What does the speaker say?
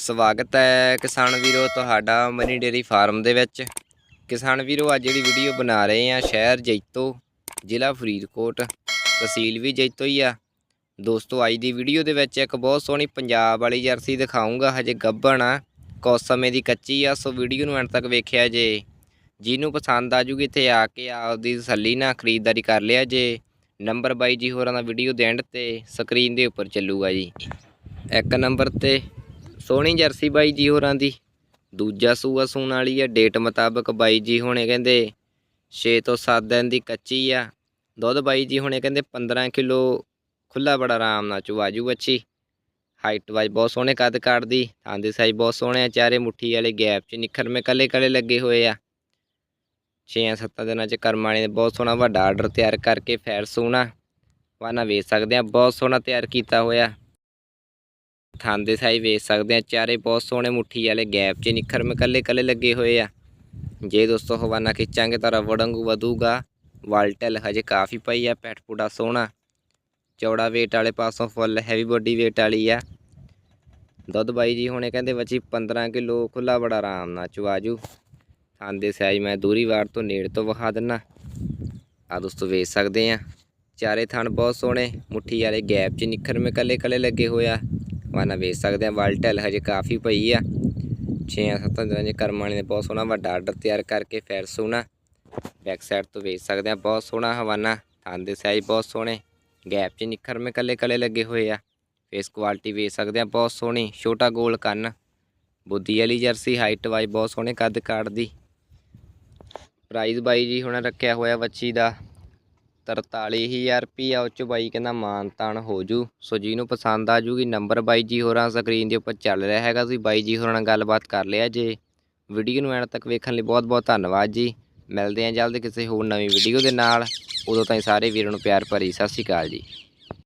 ਸਵਾਗਤ ਹੈ ਕਿਸਾਨ ਵੀਰੋ ਤੁਹਾਡਾ ਮਨੀ ਡੇਰੀ ਫਾਰਮ ਦੇ ਵਿੱਚ। ਕਿਸਾਨ ਵੀਰੋ, ਅੱਜ ਜਿਹੜੀ ਵੀਡੀਓ ਬਣਾ ਰਹੇ ਆ ਸ਼ਹਿਰ ਜੈਤੋ, ਜ਼ਿਲ੍ਹਾ ਫਰੀਦਕੋਟ, ਤਹਿਸੀਲ ਵੀ ਜੈਤੋ ਹੀ ਆ। ਦੋਸਤੋ, ਅੱਜ ਦੀ ਵੀਡੀਓ ਦੇ ਵਿੱਚ ਇੱਕ ਬਹੁਤ ਸੋਹਣੀ ਪੰਜਾਬ ਵਾਲੀ ਜਰਸੀ ਦਿਖਾਉਂਗਾ ਹਜੇ ਗੱਭਣ ਆ, ਕੁਛ ਸਮੇਂ ਦੀ ਕੱਚੀ ਆ, ਸੋ ਵੀਡੀਓ ਨੂੰ ਐਂਡ ਤੱਕ ਵੇਖਿਆ ਜੇ। ਜਿਹਨੂੰ ਪਸੰਦ ਆ ਜੂਗੀ ਇੱਥੇ ਆ ਕੇ ਆਪਦੀ ਤਸੱਲੀ ਨਾਲ ਖਰੀਦਦਾਰੀ ਕਰ ਲਿਆ ਜੇ। ਨੰਬਰ ਬਾਈ ਜੀ ਹੋਰਾਂ ਦਾ ਵੀਡੀਓ ਦੇ ਐਂਡ ਤੇ ਸਕਰੀਨ ਦੇ ਉੱਪਰ ਚੱਲੂਗਾ ਜੀ। ਇੱਕ ਨੰਬਰ ਤੇ ਸੋਹਣੀ ਜਰਸੀ ਬਾਈ ਜੀ ਹੋਰਾਂ ਦੀ। ਦੂਜਾ ਸੂਆ ਸੂਣ ਵਾਲੀ ਆ ਡੇਟ ਮੁਤਾਬਕ ਬਾਈ ਜੀ ਹੁਣੇ ਕਹਿੰਦੇ 6 ਤੋਂ 7 ਦਿਨ ਦੀ ਕੱਚੀ ਆ। ਦੁੱਧ ਬਾਈ ਜੀ ਹੁਣੇ ਕਹਿੰਦੇ 15 ਕਿਲੋ ਖੁੱਲਾ ਬੜਾ ਆਰਾਮ ਨਾਲ ਚਵਾਜੂ ਬੱਚੀ। ਹਾਈਟ ਵਾਈਜ਼ ਬਹੁਤ ਸੋਹਣੇ ਕੱਦ ਕਾਟਦੀ ਥਾਂ ਦੇ ਸਾਈਜ਼ ਬਹੁਤ ਸੋਹਣੇ ਆ, ਚਾਰੇ ਮੁੱਠੀ ਵਾਲੇ ਗੈਪ 'ਚ ਨਿਖਰ ਮੇ ਕਲੇ ਕੱਲੇ ਲੱਗੇ ਹੋਏ ਆ। 6-7 ਦਿਨਾਂ 'ਚ ਕਰਮਾਣੀ ਨੇ ਬਹੁਤ ਸੋਹਣਾ ਵੱਡਾ ਆਰਡਰ ਤਿਆਰ ਕਰਕੇ ਫੈਰ ਸੋਹਣਾ ਵਾਨਾ ਵੇਚ ਸਕਦੇ ਆ, ਬਹੁਤ ਸੋਹਣਾ ਤਿਆਰ ਕੀਤਾ ਹੋਇਆ। ਥਾਂ ਦੇ ਸਾਈਜ਼ ਵੇਚ ਸਕਦੇ ਆ ਚਾਰੇ ਬਹੁਤ ਸੋਹਣੇ ਮੁੱਠੀ ਵਾਲੇ ਗੈਪ 'ਚ ਨਿਖਰ ਮੇ ਕੱਲੇ ਕੱਲੇ ਲੱਗੇ ਹੋਏ ਆ। ਜੇ ਦੋਸਤੋ ਹਵਾਨਾ ਖਿੱਚਾਂਗੇ ਤਾਂ ਰਬੜ ਵਾਂਗੂ ਵਧੂਗਾ। ਵਾਲਟਲ ਹਜੇ ਕਾਫੀ ਪਈ ਆ, ਪੈਟ ਪੂੜਾ ਸੋਹਣਾ। ਚੌੜਾ weight ਵਾਲੇ ਪਾਸੋਂ ਫੁੱਲ ਹੈਵੀ ਬੋਡੀ weight ਵਾਲੀ ਆ। ਦੁੱਧ ਬਾਈ ਜੀ ਹੁਣੇ ਕਹਿੰਦੇ ਬੱਚੀ 15 ਕਿਲੋ ਖੁੱਲਾ ਬੜਾ ਆਰਾਮ ਨਾਲ ਚਵਾਜੂ ਥਾਂ ਦੇ ਸਾਈਜ਼ ਮੈਂ ਦੂਰੀ ਵਾਰ ਤੋਂ ਨੇੜ ਤੋਂ ਵਿਖਾ ਦਿੰਨਾ। ਆ ਦੋਸਤੋ ਵੇਚ ਸਕਦੇ ਆ। ਚਾਰੇ ਥਣ ਬਹੁਤ ਸੋਹਣੇ, ਮੁੱਠੀ ਵਾਲੇ ਗੈਪ 'ਚ ਨਿਖਰ ਮੇ ਕੱਲੇ ਕੱਲੇ ਲੱਗੇ ਹੋਇਆ ਵਾਨਾ ਵੇਚ ਸਕਦੇ ਆ ਵਾਲਟਲ ਹਜੇ ਕਾਫੀ ਪਈ ਆ। 6-7 ਦਿਨਾਂ ਦੇ ਕਰਮ ਵਾਲੇ ਨੇ ਬਹੁਤ ਸੋਹਣਾ ਵੱਡਾ ਆਰਡਰ ਤਿਆਰ ਕਰਕੇ ਫੈਰ ਸੋਹਣਾ। ਬੈਕ ਸਾਈਡ ਤੋਂ ਵੇਚ ਸਕਦੇ ਆ ਬਹੁਤ ਸੋਹਣਾ ਹਵਾਨਾ। ਥਾਂ ਦੇ ਸਾਈਜ਼ ਬਹੁਤ ਸੋਹਣੇ। ਗੈਪ 'ਚ ਨਿਖਰ ਮੇ ਕੱਲੇ ਕੱਲੇ ਲੱਗੇ ਹੋਏ ਆ। ਫੇਸ ਕੁਆਲਿਟੀ ਵੇਚ ਸਕਦੇ ਆ ਬਹੁਤ ਸੋਹਣੀ। ਛੋਟਾ ਗੋਲ ਕੰਨ। ਬੁੱਧੀ ਵਾਲੀ ਜਰਸੀ ਹਾਈਟ ਵਾਈਜ਼ ਬਹੁਤ ਸੋਹਣੇ ਕੱਦ ਕਾਟਦੀ ਪ੍ਰਾਈਸ ਬਾਈ ਜੀ ਹੁਣ ਰੱਖਿਆ ਹੋਇਆ ਬੱਚੀ ਦਾ। 43000 ਰੁਪਈਆ ਉਹ 'ਚ ਬਾਈ ਕਹਿੰਦਾ ਮਾਨ ਤਾਨ ਹੋ ਜੂ। ਸੋ ਜਿਹਨੂੰ ਪਸੰਦ ਆ ਜੂਗੀ ਨੰਬਰ ਬਾਈ ਜੀ ਹੋਰਾਂ ਸਕਰੀਨ ਦੇ ਉੱਪਰ ਚੱਲ ਰਿਹਾ ਹੈਗਾ ਤੁਸੀਂ ਬਾਈ ਜੀ ਹੋਰਾਂ ਨਾਲ ਗੱਲਬਾਤ ਕਰ ਲਿਆ ਜੇ ਵੀਡੀਓ ਨੂੰ ਐਂਡ ਤੱਕ ਵੇਖਣ ਲਈ ਬਹੁਤ ਬਹੁਤ ਧੰਨਵਾਦ ਜੀ। ਮਿਲਦੇ ਹਾਂ ਜਲਦ ਕਿਸੇ ਹੋਰ ਨਵੀਂ ਵੀਡੀਓ ਦੇ ਨਾਲ। ਉਦੋਂ ਤਾਈਂ ਸਾਰੇ ਵੀਰਾਂ ਨੂੰ ਪਿਆਰ ਭਰੀ ਸਤਿ ਸ਼੍ਰੀ ਅਕਾਲ ਜੀ।